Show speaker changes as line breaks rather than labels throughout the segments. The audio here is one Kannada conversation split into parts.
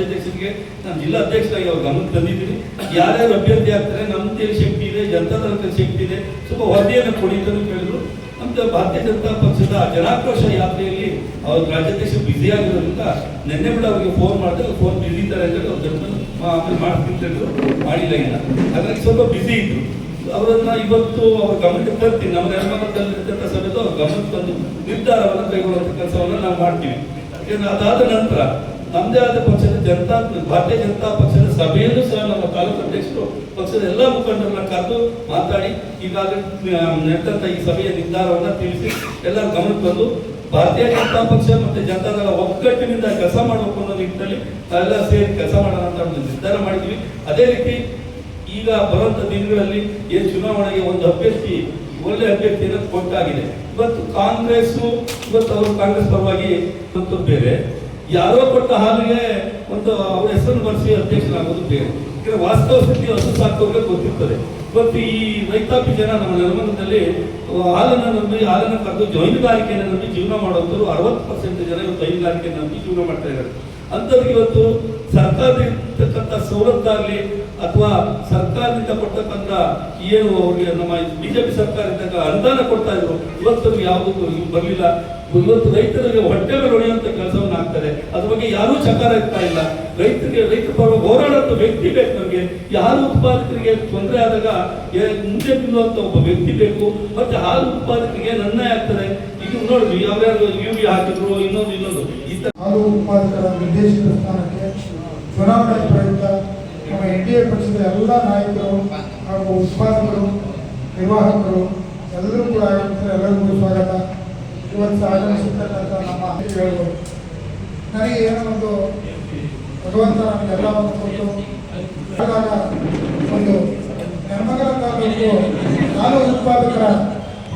ರಾಜ್ಯಾಧ್ಯಕ್ಷರಿಗೆ ನಾನು ಜಿಲ್ಲಾ ಅಧ್ಯಕ್ಷರಾಗಿ ಅವ್ರ ಗಮನಕ್ಕೆ ತಂದಿದ್ದೀನಿ. ಯಾರ್ಯಾರು ಅಭ್ಯರ್ಥಿ ಆಗ್ತಾರೆ ನಮ್ದು ಶಕ್ತಿ ಇದೆ ಜನತಾದಳದ ಶಕ್ತಿ ಇದೆ, ಸ್ವಲ್ಪ ವರದಿಯನ್ನು ಕೊಡಿ ಅಂತ ಕೇಳಿದ್ರು. ನಮ್ದು ಭಾರತೀಯ ಜನತಾ ಪಕ್ಷದ ಜನಾಕ್ರೋಶ ಯಾತ್ರೆಯಲ್ಲಿ ಅವ್ರ ರಾಜ್ಯಾಧ್ಯಕ್ಷ ಬ್ಯುಸಿ ಆಗಿರೋದ್ರಿಂದ ನಿನ್ನೆ ಕೂಡ ಅವ್ರಿಗೆ ಫೋನ್ ಮಾಡಿದೆ ಫೋನ್ ಬ್ಯುಸಿ ಇದ್ದಾರೆ ಅಂತ ಅವ್ರು ಜನ ಆಮೇಲೆ ಮಾಡ್ತೀನಿ ಹೇಳಿದ್ರು. ಮಾಡಿಲ್ಲ ಇಲ್ಲ ಹಾಗಾಗಿ ಸ್ವಲ್ಪ ಬ್ಯುಸಿ ಇದ್ರು. ಅವರನ್ನ ಇವತ್ತು ಅವ್ರ ಗಮನಕ್ಕೆ ತರ್ತೀನಿ. ನಮ್ಮ ನಿರ್ಮಾಣದಲ್ಲಿರ್ತಕ್ಕಂಥ ಸಭೆದು ಅವ್ರ ಗಮನಕ್ಕೆ ತಂದು ನಿರ್ಧಾರವನ್ನು ಕೈಗೊಳ್ಳುವಂಥ ಕೆಲಸವನ್ನು ನಾವು ಮಾಡ್ತೀವಿ. ಅದಾದ ನಂತರ ನಮ್ಮದೇ ಆದ ಪಕ್ಷದ ಜನತಾ, ಭಾರತೀಯ ಜನತಾ ಪಕ್ಷದ ಸಭೆಯಲ್ಲೂ ಸಹ ನಮ್ಮ ತಾಲೂಕು ಅಧ್ಯಕ್ಷರು ಪಕ್ಷದ ಎಲ್ಲ ಮುಖಂಡರನ್ನ ಕರೆದು ಮಾತಾಡಿ, ಈಗಾಗಲೇ ನಡೆದಂತ ಈ ಸಭೆಯ ನಿರ್ಧಾರವನ್ನ ತಿಳಿಸಿ ಎಲ್ಲರ ಗಮನಕ್ಕೆ ಬಂದು ಭಾರತೀಯ ಜನತಾ ಪಕ್ಷ ಮತ್ತೆ ಜನತಾದಳ ಒಗ್ಗಟ್ಟಿನಿಂದ ಕೆಲಸ ಮಾಡಬೇಕು ಅನ್ನೋ ನಿಟ್ಟಿನಲ್ಲಿ ನಾವೆಲ್ಲ ಸೇರಿ ಕೆಲಸ ಮಾಡೋಣ ಅಂತ ಒಂದು ನಿರ್ಧಾರ ಮಾಡಿದ್ವಿ ಅದೇ ರೀತಿ ಈಗ ಬರುವಂತ ದಿನಗಳಲ್ಲಿ ಏನ್ ಚುನಾವಣೆಗೆ ಒಂದು ಅಭ್ಯರ್ಥಿ, ಒಳ್ಳೆ ಅಭ್ಯರ್ಥಿಯನ್ನು ಕೊಟ್ಟಾಗಿದೆ. ಇವತ್ತು ಕಾಂಗ್ರೆಸ್ ಇವತ್ತು ಅವರು ಕಾಂಗ್ರೆಸ್ ಪರವಾಗಿ ಬೇರೆ. ಯಾರೋ ಕೊಟ್ಟ ಹಾಲಿಗೆ ಒಂದು ಅವ್ರ ಹೆಸರನ್ನು ಬರೆಸಿ ಅಧ್ಯಕ್ಷರಾಗೋದು ಬೇರೆ. ವಾಸ್ತವ ಸ್ಥಿತಿ ಹಸು ಸಾಕೋರಿಗೆ ಗೊತ್ತಿರ್ತದೆ. ಇವತ್ತು ಈ ರೈತಾಪಿ ಜನ ನಮ್ಮ ನಿರ್ಮಾಣದಲ್ಲಿ ಹಾಲನ್ನು ನಂಬಿ, ಹಾಲನ್ನು ಕರೆದು ಹೈನುಗಾರಿಕೆಯನ್ನು ನಂಬಿ ಜೀವನ ಮಾಡುವಂಥವ್ರು ಅರವತ್ತು ಪರ್ಸೆಂಟ್ ಜನ ಇವತ್ತು ಹೈನುಗಾರಿಕೆ ನಂಬಿ ಜೀವನ ಮಾಡ್ತಾ ಇದ್ದಾರೆ. ಅಂಥವ್ರಿಗೆ ಇವತ್ತು ಸರ್ಕಾರದಿಂದ ಸವಲತ್ತಾಗಲಿ ಅಥವಾ ಸರ್ಕಾರದಿಂದ ಕೊಡ್ತಕ್ಕಂಥ ಏನು ಅವರಿಗೆ ನಮ್ಮ ಬಿಜೆಪಿ ಸರ್ಕಾರ ಇದ್ದಾಗ ಅನುದಾನ ಕೊಡ್ತಾ ಇದ್ರು, ಇವತ್ತು ಯಾವುದು ಬರಲಿಲ್ಲ. ಇವತ್ತು ರೈತರಿಗೆ ಹೊಟ್ಟೆ ಮೇಲೆ ಹೊಡೆಯುವಂಥ ಕೆಲಸವನ್ನು ಆಗ್ತದೆ ಅದ್ರ ಬಗ್ಗೆ ಯಾರೂ ಚಕಾರ ಇರ್ತಾ ಇಲ್ಲ. ರೈತರಿಗೆ, ರೈತರ ಪರ ಹೋರಾಡುವಂಥ ವ್ಯಕ್ತಿ ಬೇಕು ನಮಗೆ. ಯಾರು ಉತ್ಪಾದಕರಿಗೆ ತೊಂದರೆ ಆದಾಗ ಮುಂದೆ ನಿಲ್ಲುವಂತ ಒಬ್ಬ ವ್ಯಕ್ತಿ ಬೇಕು, ಮತ್ತೆ ಹಾಲು ಉತ್ಪಾದಕರಿಗೆ ನನ್ನ ಆಗ್ತದೆ. ಇದು ನೋಡಿ ಯಾವ್ಯಾರು ಯೂರಿ ಹಾಕಿದ್ರು, ಇನ್ನೊಂದು ಇನ್ನೊಂದು.
ಹಾಲು ಉತ್ಪಾದಕರ ನಿರ್ದೇಶಕ ಸ್ಥಾನಕ್ಕೆ ಚುನಾವಣೆ ಪ್ರಯುಕ್ತ ನಮ್ಮ ಎನ್ ಡಿ ಎ ಪಕ್ಷದ ಎಲ್ಲ ನಾಯಕರು ಹಾಗೂ ಉತ್ಪಾದಕರು, ನಿರ್ವಾಹಕರು, ಎಲ್ಲರೂ ಕೂಡ ಎಲ್ಲರಿಗೂ ಸ್ವಾಗತ. ಇವತ್ತು ಆಗಮಿಸಿರ್ತಕ್ಕಂಥ ನಮ್ಮ ಹೇಳ್ಬೋದು. ನನಗೆ ಏನೋ ಒಂದು ಭಗವಂತ ನಮಗೆ ಎಲ್ಲವನ್ನು ಕೊಟ್ಟು ಒಂದು ನೆಲಮಂಗಲ ತಾಲೂಕು ಹಾಲು ಉತ್ಪಾದಕರ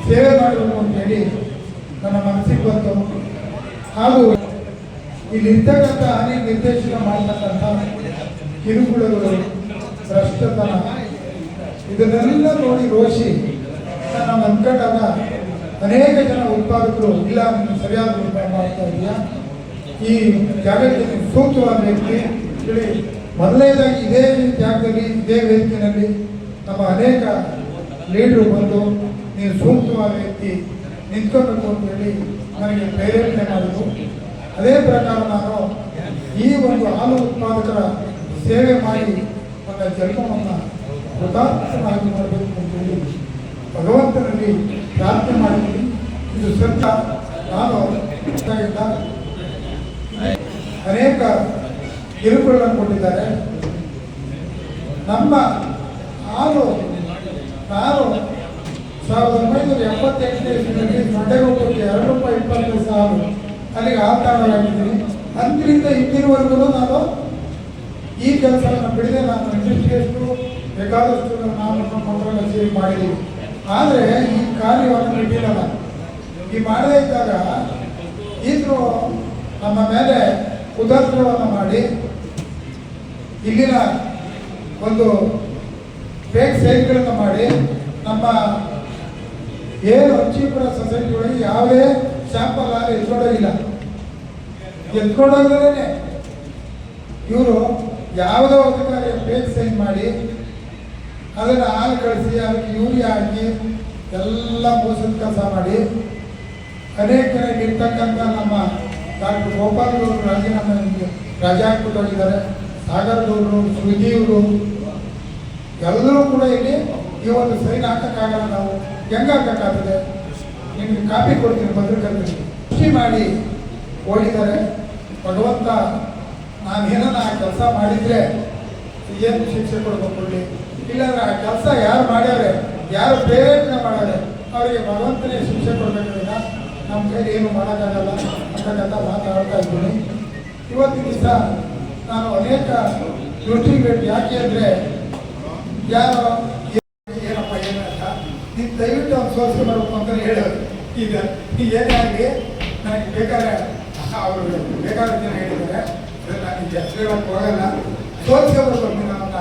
ಸೇವೆ ಮಾಡಬೇಕು ಅಂತ ಹೇಳಿ ನನ್ನ ಮನಸ್ಸಿಗೆ ಬಂತು. ಹಾಗೂ ಇಲ್ಲಿ ಇರ್ತಕ್ಕಂಥ ಹಾನಿ ನಿರ್ದೇಶನ ಮಾಡತಕ್ಕಂಥ ಕಿರುಕುಳಗಳು, ಭ್ರಷ್ಟತನ, ಇದನ್ನೆಲ್ಲ ನೋಡಿ ರೋಷಿ ನಾನು ಅಂದ್ಕೊಂಡಾಗ ಅನೇಕ ಜನ ಉತ್ಪಾದಕರು, ಇಲ್ಲ, ನೀನು ಸರಿಯಾದ ಉತ್ಪಾದನೆ ಮಾಡ್ತಾ ಇದೆಯಾ? ಈ ಜಾಗಕ್ಕೆ ಸೂಕ್ತವಾದ ವ್ಯಕ್ತಿ, ಹೇಳಿ, ಮೊದಲನೇದಾಗಿ ಇದೇ ಜಾಗದಲ್ಲಿ ಇದೇ ವೇದಿಕೆಯಲ್ಲಿ ನಮ್ಮ ಅನೇಕ ಲೀಡರು ಬಂದು ನೀವು ಸೂಕ್ತವಾದ ವ್ಯಕ್ತಿ ನಿಂತ್ಕೋಬೇಕು ಅಂತ ಹೇಳಿ ನನಗೆ ಪ್ರೇರೇಪಣೆ ಮಾಡಿದ್ರು. ಅದೇ ಪ್ರಕಾರ ನಾನು ಈ ಒಂದು ಹಾಲು ಉತ್ಪಾದಕರ ಸೇವೆ ಮಾಡಿ ನನ್ನ ಜನ್ಮವನ್ನು ಕೃತಾರ್ಥನಾಗಿ ಮಾಡಬೇಕು ಅಂತ ಹೇಳಿ ಭಗವಂತನಲ್ಲಿ ಪ್ರಾರ್ಥನೆ ಮಾಡಿದ್ದೀನಿ. ಇದು ಸತ್ಯ. ನಾನು ಅನೇಕ ಕಿರುಕುಳನ್ನು ಕೊಟ್ಟಿದ್ದಾರೆ. ನಮ್ಮ ಹಾಲು ನಾನು ಸಾವಿರದ ಒಂಬೈನೂರ ಎಪ್ಪತ್ತೆಂಟನೇ ಇಸ್ವಿಯಲ್ಲಿ ಮಂಡ್ಯಗೊಬ್ಬಕ್ಕೆ ಎರಡು ರೂಪಾಯಿ ಇಪ್ಪತ್ತು ಸಾವಿರ ಅಲ್ಲಿಗೆ ಆಧಾರವಾಗಿದ್ದೀನಿ ಅಂದಿನಿಂದ ಇಂದಿನವರೆಗೂ ನಾನು ಈ ಕೆಲಸವನ್ನು ಬಿಡದೆ ನಾನು ಇಂಡಸ್ಟ್ರಿಯಷ್ಟು ಬೇಕಾದಷ್ಟು ನಾನು ಮಕ್ಕಳನ್ನ ಸೇರಿ ಮಾಡಿದ್ದೀನಿ. ಆದರೆ ಈ ಕಾರ್ಯವನ್ನು ಬಿಟ್ಟಿಲ್ಲ ಈ ಮಾಡದೇ ಇದ್ದಾಗ ಈಗಲೂ ನಮ್ಮ ಮೇಲೆ ಉದಾಸವನ್ನು ಮಾಡಿ ಇಲ್ಲಿನ ಒಂದು ಫೇಕ್ ಸೈಟ್ಗಳನ್ನು ಮಾಡಿ ನಮ್ಮ ಏನು ಹಂಚಿಪುರ ಸೊಸೈಟಿ ಯಾವುದೇ ಶಾಂಪಲ್ ಆಗಲಿ ಎತ್ಕೊಂಡೋಗಿಲ್ಲ. ಎತ್ಕೊಂಡೋಗ್ಲೇ ಇವರು ಯಾವುದೋ ಅಧಿಕಾರಿ ಫೇಕ್ ಸೈನ್ ಮಾಡಿ ಅದನ್ನು ಹಾಲು ಕಳಿಸಿ, ಅದಕ್ಕೆ ಯೂರಿಯಾ ಹಾಕಿ ಎಲ್ಲ ಮೋಸದ ಕೆಲಸ ಮಾಡಿ. ಅನೇಕ ಇರ್ತಕ್ಕಂಥ ನಮ್ಮ ಡಾಕ್ಟರ್ ಗೋಪಾಲ್ ಅವರು ರಾಜೀನಾಮೆ ರಜಾ ಹಾಕ್ಬಿಟ್ಟು ಹೋಗಿದ್ದಾರೆ ಸಾಗರದವರು ಇವರು ಎಲ್ಲರೂ ಕೂಡ ಇಲ್ಲಿ ಈ ಒಂದು ಸೈನ್ ಹಾಕೋಕ್ಕಾಗಲ್ಲ ನಾವು. ಹೆಂಗೆ ನಿಮಗೆ ಕಾಪಿ ಕೊಡ್ತೀನಿ, ಪತ್ರಕರ್ತರಿಗೆ. ಖುಷಿ ಮಾಡಿ ಹೋಗಿದ್ದಾರೆ ಭಗವಂತ ನಾನು ಏನನ್ನ ಆ ಕೆಲಸ ಮಾಡಿದ್ರೆ ಏನು ಶಿಕ್ಷೆ ಕೊಡ್ಬೇಕು ಇಲ್ಲಾಂದ್ರೆ ಆ ಕೆಲಸ ಯಾರು ಮಾಡ್ಯಾರೆ ಯಾರು ಪ್ರೇರೇಪಣೆ ಮಾಡ್ಯಾರೆ ಅವರಿಗೆ ಭಗವಂತನೇ ಶಿಕ್ಷೆ ಕೊಡ್ಬೇಕಾದ್ರೆ ನಮ್ಮ ಕೈಲಿ ಏನು ಮಾಡೋಕ್ಕಾಗಲ್ಲ ಅಂತಕ್ಕಂಥ ಮಾತಾಡ್ತಾ ಇದ್ದೀನಿ. ಇವತ್ತಿನ ದಿವಸ ನಾನು ಅನೇಕ ದೃಷ್ಟಿಗಳು ಯಾಕೆ ಅಂದರೆ ಯಾರು ಏನಪ್ಪ ಏನಂತ ಅಂತ ನೀನು ದಯವಿಟ್ಟು ಅವ್ನು ಸೋಲ್ಸ್ಕೊಂಡು ಬರಬೇಕು ಅಂತ ಹೇಳೋದು ಈಗ ಏನೇ ಆಗಲಿ, ನನಗೆ ಬೇಕಾದ್ರೆ ಅವರು ಬೇಕಾದ ಜನ ಹೇಳಿದ್ದಾರೆ. ನಾನು ಈಗ ಹೆಸರು ಹೇಳಕ್ಕೆ ಹೋಗಲ್ಲ. ಸೋಲ್ಸ್ಕೊಬರ್ಬೇಕು ನೀನು ಅವನ್ನ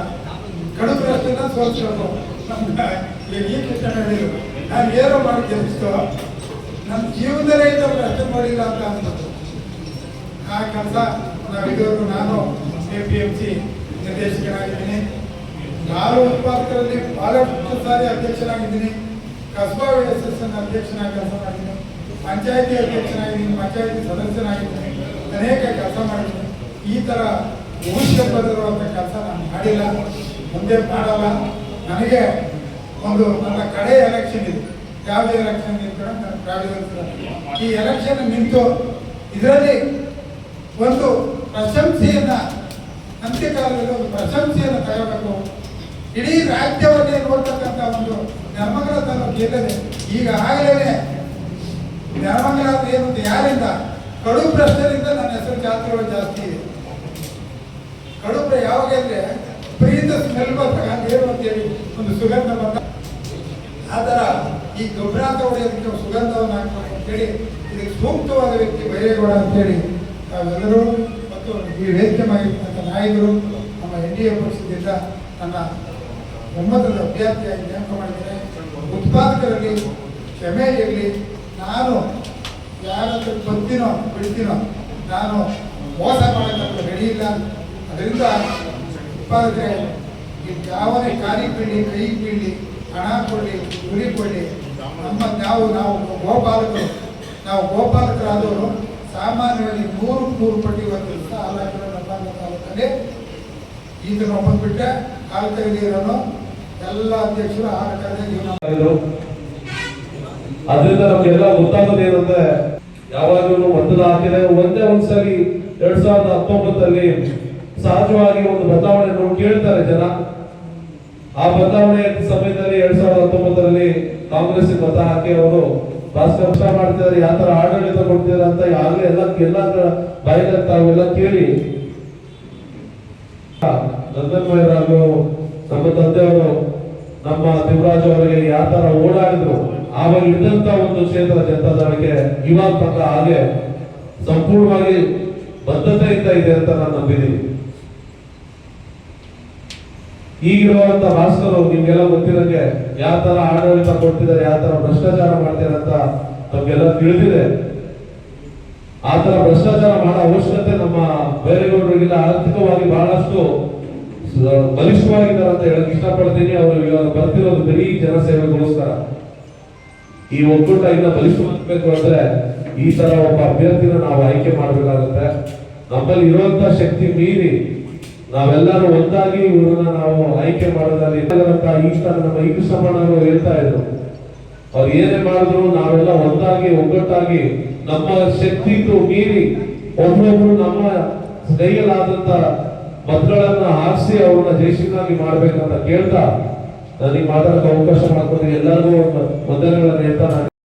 ಕಡು ಪ್ರಶ್ನೆನ ಸೋಲ್ಸ್ಬೇಕು ನಮ್ಗೆ ಈಗ ಈ ಕೃಷ್ಣ ಹೇಳಿದ್ರು. ನಾನು ಏನೋ ಮಾಡಿ ಗೆಲ್ಲಿಸ್ತೋ ನಮ್ಮ ಜೀವನದಲ್ಲೇ ಇಂಥ ಪ್ರಶ್ನೆ ಮಾಡಿಲ್ಲ ಅಂತ ಅನ್ಬೋದು ಆ ಕೆಲಸ ನಾನು, ಎ ಪಿ ಎಂ ಸಿ ನಿರ್ದೇಶಕನಾಗಿದ್ದೀನಿ ಹಾಲು ಉತ್ಪಾದಕರಲ್ಲಿ ಬಹಳಷ್ಟು ಸಾರಿ ಅಧ್ಯಕ್ಷನಾಗಿದ್ದೀನಿ ಕಸ್ಬಾ ಎಸ್ ಎಸ್ ಎನ್ ಅಧ್ಯಕ್ಷನಾಗಿ ಕೆಲಸ ಮಾಡಿದ್ದೀನಿ ಪಂಚಾಯತಿ ಅಧ್ಯಕ್ಷನಾಗಿದ್ದೀನಿ, ಪಂಚಾಯತಿ ಸದಸ್ಯನಾಗಿದ್ದೀನಿ, ಅನೇಕ ಕೆಲಸ ಮಾಡಿದ್ದೀನಿ. ಈ ಥರ ಭವಿಷ್ಯ ಬದಿರುವಂಥ ಕೆಲಸ ನಾನು ಮಾಡಿಲ್ಲ, ಮುಂದೆ ಮಾಡಲ್ಲ. ನನಗೆ ಒಂದು ನನ್ನ ಕಡೆ ಎಲೆಕ್ಷನ್ ಇದೆ. ಯಾವ ಎಲೆಕ್ಷನ್ ನಾನು ಈ ಎಲೆಕ್ಷನ್ ನಿಂತು ಇದರಲ್ಲಿ ಒಂದು ಪ್ರಶಂಸೆಯನ್ನ ಅಂತ್ಯಕಾಲದಲ್ಲಿ ಒಂದು ತಗೋಬೇಕು ಇಡೀ ರಾಜ್ಯವನ್ನೇ ನೋಡ್ತಕ್ಕಂಥ ಒಂದು ಧರ್ಮಗಳ ಎಲ್ಲದೆ ಈಗ ಆಗಲೇ ಅಂದ್ರೆ ಏನು ಯಾರಿಂದ? ಕಡು ಭ್ರಷ್ಟರಿಂದ ನನ್ನ ಹೆಸರು ಜಾತ್ರೆಗಳು ಜಾಸ್ತಿ ಇದೆ. ಕಡು ಪ್ರ ಯಾವಾಗ ಅಂದ್ರೆ ಪ್ರೀತ ಸ್ಮೆಲ್ ಬಂದಾಗ ಏನು ಅಂತೇಳಿ ಒಂದು ಸುಗಂಧ ಬಂದ ಆ ಈ ಗೊಬ್ಬರಾಂತ ಹೊಡೆಯೋದಕ್ಕೆ ಸುಗಂಧವನ್ನ ಹಾಕ್ಬೇಕು ಅಂತೇಳಿ ಇದಕ್ಕೆ ಸೂಕ್ತವಾದ ವ್ಯಕ್ತಿ ಬೈರೇಗೌಡ ಅಂತೇಳಿ ತಾವೆಲ್ಲರೂ ಮತ್ತು ಈ ವೇದಿಕೆ ಮಾಡಿರ್ತಕ್ಕಂಥ ನಾಯಕರು ನಮ್ಮ ಎನ್ ಡಿ ಎ ಪಕ್ಷದಿಂದ ನನ್ನ ಒಮ್ಮತದ ಅಭ್ಯರ್ಥಿಯಾಗಿ ನೇಮಕ ಮಾಡಿದ್ದೇನೆ ಉತ್ಪಾದಕರಲ್ಲಿ ಕ್ಷಮೆ ಇರಲಿ. ನಾನು ಯಾರ ಬರ್ತೀನೋ ಬಿಡ್ತೀನೋ, ನಾನು ಮೋಸ ರೆಡಿ ಇಲ್ಲ. ಅದರಿಂದ ಉತ್ಪಾದಕರೇ ಈ ಯಾವನೇ ಕಾರಿ ಬೀಳಿ ಕೈ ಬೀಳಿ ಹಣ ಕೊಡಲಿ, ಗುರಿ ಕೊಡಲಿ, ನಮ್ಮ ನಾವು ನಾವು ಗೋಪಾಲಕರು, ನಾವು ಗೋಪಾಲಕರಾದವರು, ಸಾಮಾನ್ಯವಾಗಿ ನೂರು ನೂರು ಪಟ್ಟಿ ದಿವಸ ಹಾಲಾಕಿರೋ ನಮ್ಮ ತಾಲೂಕಲ್ಲಿ ಬಂದುಬಿಟ್ಟೆ ಬಂದ್ಬಿಟ್ಟೆ ಹಾಲು ಕೈಲಿರೋನು
ಅದರಿಂದ ನಮ್ಗೆಲ್ಲ ಗೊತ್ತಾಗೋದು ಏನಂದ್ರೆ ಯಾವಾಗಲೂ ಒತ್ತಡ ಹಾಕಿದೆ ಒಂದೇ ಒಂದ್ಸಲಿ ಎರಡ್ ಸಾವಿರದ ಹತ್ತೊಂಬತ್ತಲ್ಲಿ ಸಹಜವಾಗಿ ಒಂದು ಬದಲಾವಣೆ ನೋಡಿ ಕೇಳ್ತಾರೆ ಜನ. ಆ ಬದಲಾವಣೆ ಸಮಯದಲ್ಲಿ ಎರಡ್ ಸಾವಿರದ ಹತ್ತೊಂಬತ್ತರಲ್ಲಿ ಕಾಂಗ್ರೆಸ್ ಮತ ಹಾಕಿ ಅವರು ಕಷ್ಟ ಮಾಡ್ತಿದ್ದಾರೆ. ಯಾವ ತರ ಆಡಳಿತ ಕೊಡ್ತಿದ್ದಾರೆ ಅಂತ ಆಗ್ಲೇ ಎಲ್ಲ ಎಲ್ಲ ಬಾಯಿಗೆ ತಾವೆಲ್ಲ ಕೇಳಿ. ನಂದನ್ಮಯರಾಗು ನಮ್ಮ ತಂದೆಯವರು ನಮ್ಮ ದೇವರಾಜ್ ಅವರಿಗೆ ಯಾವ ತರ ಓಡಾಡಿದ್ರು. ಆಮೇಲೆ ಇದ್ದಂತ ಒಂದು ಕ್ಷೇತ್ರ ಜನತಾದಳಕ್ಕೆ ಇವಾಗ ತಕ್ಕ ಹಾಗೆ ಸಂಪೂರ್ಣವಾಗಿ ಬದ್ಧತೆಯಿಂದ ಇದೆ ಅಂತ ನಾನು ನಂಬಿದ್ದೀನಿ. ಈಗಿರುವಂತ ಭಾಸ್ಕರ್ ನಿಮ್ಗೆಲ್ಲ ಗೊತ್ತಿರಂಗೆ ಯಾವ ತರ ಆಡಳಿತ ಕೊಡ್ತಿದ್ದಾರೆ, ಯಾವ ತರ ಭ್ರಷ್ಟಾಚಾರ ಮಾಡ್ತಾರೆ ಅಂತ ನಮ್ಗೆಲ್ಲ ತಿಳಿದಿದೆ. ಆ ತರ ಭ್ರಷ್ಟಾಚಾರ ಮಾಡೋ ಅವಶ್ಯಕತೆ ನಮ್ಮ ಬೇರೆಗೌಡರಿಗಿಲ್ಲ. ಆರ್ಥಿಕವಾಗಿ ಬಹಳಷ್ಟು ಬಲಿಷ್ಠವಾಗಿದ್ದಾರೆ ಅಂತ ಹೇಳಕ್ ಇಷ್ಟಪಡ್ತೀನಿ. ಅವರು ಇವಾಗ ಬರ್ತಿರೋದು ಬರೀ ಜನಸೇವೆಗೋಸ್ಕರ. ಈ ಒಕ್ಕೂಟ ಇನ್ನ ಬಲಿಷ್ಠವಾಗಬೇಕು ಅಂದ್ರೆ ಈ ತರ ಒಬ್ಬ ಅಭ್ಯರ್ಥಿನ ನಾವು ಆಯ್ಕೆ ಮಾಡಬೇಕಾಗುತ್ತೆ. ನಮ್ಮಲ್ಲಿ ಇರುವಂತ ಶಕ್ತಿ ಮೀರಿ ನಾವೆಲ್ಲರೂ ಒಂದಾಗಿ ಇವ್ರನ್ನ ನಾವು ಆಯ್ಕೆ ಮಾಡೋದ್ರಲ್ಲಿ ಈ ತರ ನಮ್ಮ ಈ ಕೃಷ್ಣಪ್ಪನವರು ಹೇಳ್ತಾ ಇದ್ರು. ಅವ್ರು ಏನೇ ಮಾಡಿದ್ರು ನಾವೆಲ್ಲ ಒಂದಾಗಿ, ಒಗ್ಗಟ್ಟಾಗಿ ನಮ್ಮ ಶಕ್ತಿಗೂ ಮೀರಿ ಒಬ್ಬೊಬ್ರು ನಮ್ಮ ಕೈಯಲ್ಲಾದಂತ ಮತಗಳನ್ನ ಹಾರಿಸಿ ಅವ್ರನ್ನ ಜಯಶೀಲಾಗಿ ಮಾಡ್ಬೇಕಂತ ಕೇಳ್ತಾ ನನಗೆ ಮಾತಾಡಕ್ಕೆ ಅವಕಾಶ ಮಾಡ್ಕೊಂಡು ಎಲ್ಲರಿಗೂ ವಂದನೆಗಳನ್ನು ಹೇಳ್ತಾ